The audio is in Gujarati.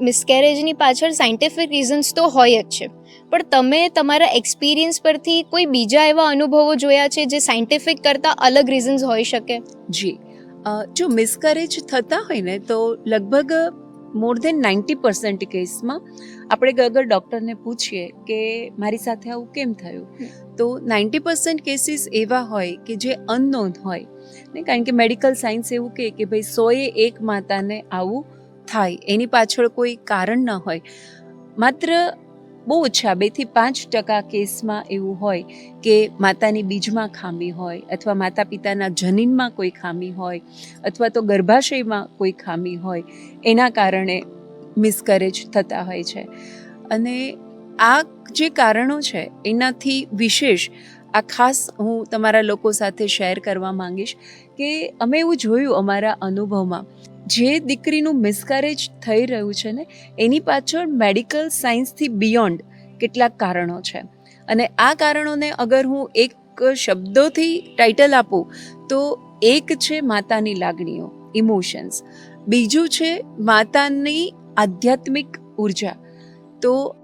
મિસકેરેજની પાછળ સાયન્ટિફિક રીઝન્સ તો હોય જ છે. પણ તમે તમારા એક્સપિરિયન્સ પરથી કોઈ બીજા એવા અનુભવો જોયા છે જે સાયન્ટિફિક કરતાં અલગ રીઝન્સ હોઈ શકે? જી. જો મિસકેરેજ થતા હોય ને તો લગભગ મોર દેન નાઇન્ટી પર્સન્ટ કેસમાં આપણે અગર ડૉક્ટરને પૂછીએ કે મારી સાથે આવું કેમ થયું? તો નાઇન્ટી પર્સન્ટ કેસીસ એવા હોય કે જે અનનોન હોય. ને કારણ કે મેડિકલ સાયન્સ એવું કહે કે ભાઈ સોએ એક માતાને આવું થાય, એની પાછળ કોઈ કારણ ન હોય. માત્ર બહુ ઓછા બેથી પાંચ ટકા કેસમાં એવું હોય કે માતાની બીજમાં ખામી હોય અથવા માતા પિતાના જનીનમાં કોઈ ખામી હોય અથવા તો ગર્ભાશયમાં કોઈ ખામી હોય, એના કારણે મિસકરેજ થતા હોય છે. અને આ જે કારણો છે, એનાથી વિશેષ આ ખાસ હું તમારા લોકો સાથે શેર કરવા માંગીશ કે અમે એવું જોયું અમારા અનુભવમાં જે દીકરીનું મિસકેરેજ થઈ રહ્યું છે ને, એની પાછળ મેડિકલ સાયન્સથી બિયોન્ડ કેટલાક કારણો છે. અને આ કારણોને અગર હું એક શબ્દોથી ટાઇટલ આપું, તો એક છે માતાની લાગણીઓ ઇમોશન્સ બીજું છે માતાની આધ્યાત્મિક ઊર્જા. તો